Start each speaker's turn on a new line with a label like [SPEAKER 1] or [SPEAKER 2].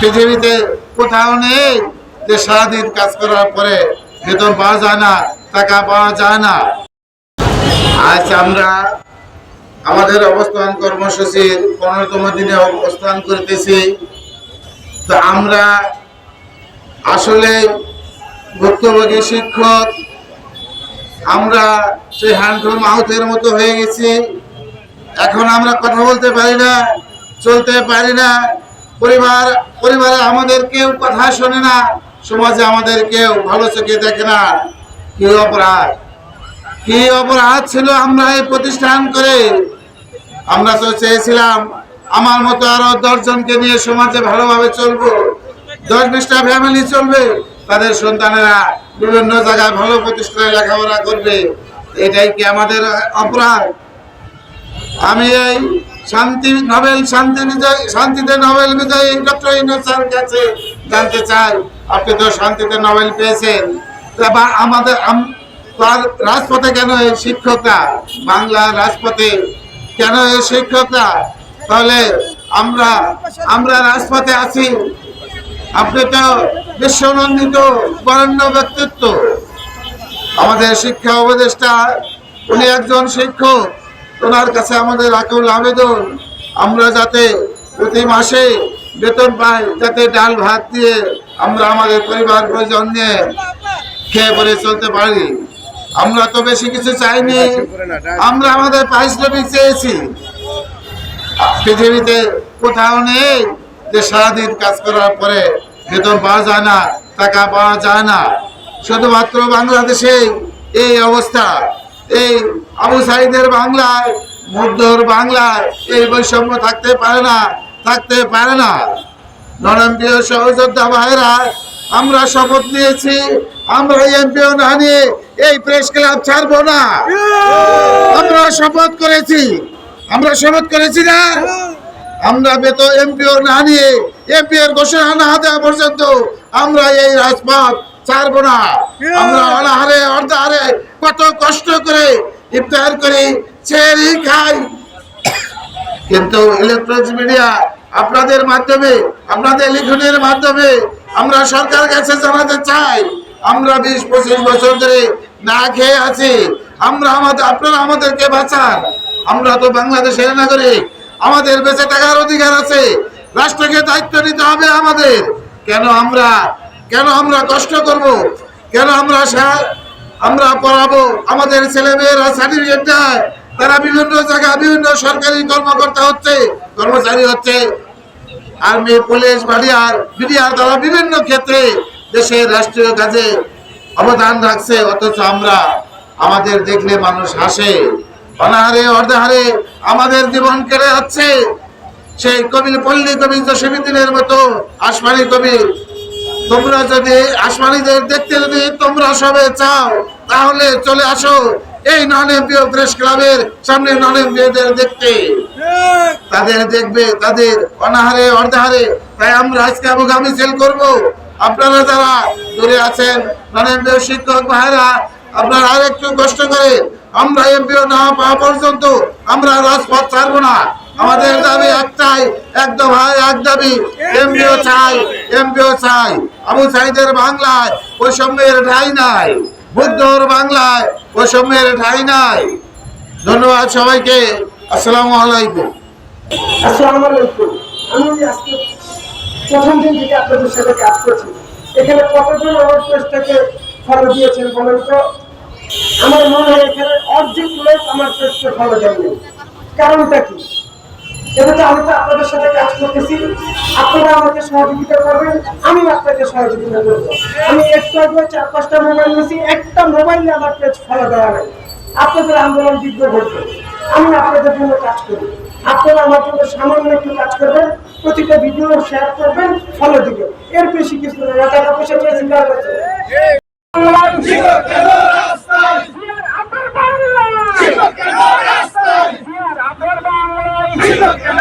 [SPEAKER 1] পৃথিবীতে কোথাও নেই যে সারাদিন কাজ করার পরে বেতন পাওয়া যায় না, টাকা পাওয়া যায় না। আজ আমরা আমাদের অবস্থান কর্মসূচির পনেরোতম দিনে অবস্থান করতেছি। তো আমরা আসলে ভুক্তভোগী শিক্ষক, আমরা সেই হ্যান্ডফুল মাউথের মতো হয়ে গেছি। এখন আমরা কথা বলতে পারি না, চলতে পারি না। পরিবার, পরিবারে আমাদের কেউ কথা শোনে না, সমাজে আমাদের কেউ ভালো চোখে দেখে না। কি অপরাধ? কি অপরাধ ছিল আমরা এই প্রতিষ্ঠান করে? আমরা তো চেয়েছিলাম, আমার মতো আরও দশজনকে নিয়ে সমাজে ভালোভাবে চলবো। দশ বিশটা ফ্যামিলি চলবে, তাদের সন্তানেরা বিভিন্ন জায়গায় ভালো প্রতিষ্ঠানে লেখাপড়া করবে। এটাই কি আমাদের অপরাধ? আমি এই শান্তি নোবেল, শান্তি শান্তিতে নোবেল বিজয়ী ডক্টর ইনোজ কাছে জানতে চাই, আপনি তো শান্তিতে নোবেল পেয়েছেন। বা- আমাদের, আম- রাজপথে কেন এই শিক্ষকরা, বাংলা রাজপথে কেন এই শিক্ষকরা? তাহলে আমরা আমরা রাজপথে আছি। আপনি তো বিশ্বনন্দিত, বরেণ্য ব্যক্তিত্ব। আমাদের শিক্ষা উপদেষ্টা, উনি একজন শিক্ষক। ওনার কাছে আমাদের আকুল আবেদন, আমরা যাতে প্রতি মাসে বেতন পাই, যাতে ডাল ভাত দিয়ে আমরা আমাদের পরিবার পরিজন নিয়ে খেয়ে পরে চলতে পারি। আমরা তো বেশি কিছু চাইনি। আমরা আমাদের পারিশ্রমিক চেয়েছি। পৃথিবীতে কোথাও নেই যে সারাদিন কাজ করার পরে বেতন পাওয়া যায় না, টাকা পাওয়া যায় না। শুধুমাত্র বাংলাদেশে এই অবস্থা, এই আবু সাইদের বাংলায় মধ্যর বাংলায় এই বৈষম্য থাকতে পারে না, থাকতে পারে না। নরমপ্রিয় সহযোদ্ধা ভাইরা, আমরা শপথ নিয়েছি, আমরা এমপিও না নিয়ে এই প্রেস ক্লাব ছাড়বো না। আমরা শপথ করেছি, আমরা শপথ করেছি না। আমরা বেতন এমপিও না নিয়ে এমপিওর ঘোষণা না দেওয়া পর্যন্ত আমরা এই রাজপথ ছাড়বো না। আমরা অনাহারে, অর্ধাহারে কত কষ্ট করে ইফতার করি ছেড়ি খাই। কিন্তু ইলেকট্রনিক্স মিডিয়া আপনাদের মাধ্যমে, আপনাদের লিখনের মাধ্যমে আমরা সরকার কাছে জানাতে চাই। আমরা বিশ, পঁচিশ বছর ধরে না খেয়ে আছি। আমরা আমাদের আপনারা আমাদেরকে বাঁচান। আমরা তো বাংলাদেশের নাগরিক। আমাদের বেঁচে থাকার অধিকার আছে। রাষ্ট্রকে দায়িত্ব নিতে হবে আমাদের। কেন আমরা কেন আমরা কষ্ট করব? কেন আমরা আমরা পড়াবো। আমাদের ছেলে মেয়েরা সার্টিফিকেট দেয়। তারা বিভিন্ন জায়গায় বিভিন্ন সরকারি কর্মকর্তা হচ্ছে, কর্মচারী হচ্ছে। আর্মি, পুলিশ, বাড়িয়ার, বিডিআর তারা বিভিন্ন ক্ষেত্রে দেশের রাষ্ট্রীয় কাজে অবদান রাখছে, অথচ আমরা আমাদের দেখলে মানুষ হাসে। অনাহারে, অর্ধাহারে আমাদের জীবন কেড়ে যাচ্ছে। সেই কবি পল্লী কবি জসীমুদ্দিনের মতো আসমানি কবি তোমরা যদি আসমানিদের দেখতে যদি তোমরা সবে চাও, তাহলে চলে আসো। এই নন এমপিও প্রেস ক্লাবের সামনে নন এমপিওদের দেখতে। তাদের দেখবে তাদের অনাহারে, অর্ধাহারে। তাই আমরা আজকে আবুগা মিছিল করব। আপনারা যারা দূরে আছেন নন এমপিও শিক্ষক ভাইরা, আপনারা আর একটু কষ্ট করে আমরা এমপিও না পাওয়া পর্যন্ত আমরা রাজপথ ছাড়বো না। আমাদের দাবি একটাই, এক দফায় এক দাবি এমপিও চাই এমপিও চাই। আবু সাইদের বাংলায়, বৈষম্যের ঠাই নাই। বুদ্ধর বাংলায়, বৈষম্যের ঠাই নাই। ধন্যবাদ সবাইকে। আসসালামু আলাইকুম।
[SPEAKER 2] আলাইকুম। আমি প্রথম দিন থেকে এখানে আমার দিয়েছেন আমার মনে হয় এখানে অর্ধেক লোক আমার পেজকে ফলো দেননি। কারণটা কি? এটা তো আমি তো আপনাদের সাথে কাজ করতেছি, আপনারা আমাকে সহযোগিতা করবেন, আমি আপনাকে সহযোগিতা করব। আমি একটু আগে চার পাঁচটা মোবাইল নিয়েছি, একটা মোবাইলে আমার পেজ ফলো দেওয়া নাই আপনাদের আন্দোলন তীব্র ঘটবে। আমি আপনাদের জন্য কাজ করি আপনারা আমার জন্য সামান্য একটু কাজ করবেন, প্রতিটা ভিডিও শেয়ার করবেন ফলো দিবেন। এর বেশি কিছু টাকা পয়সা চেয়েছি
[SPEAKER 3] Look at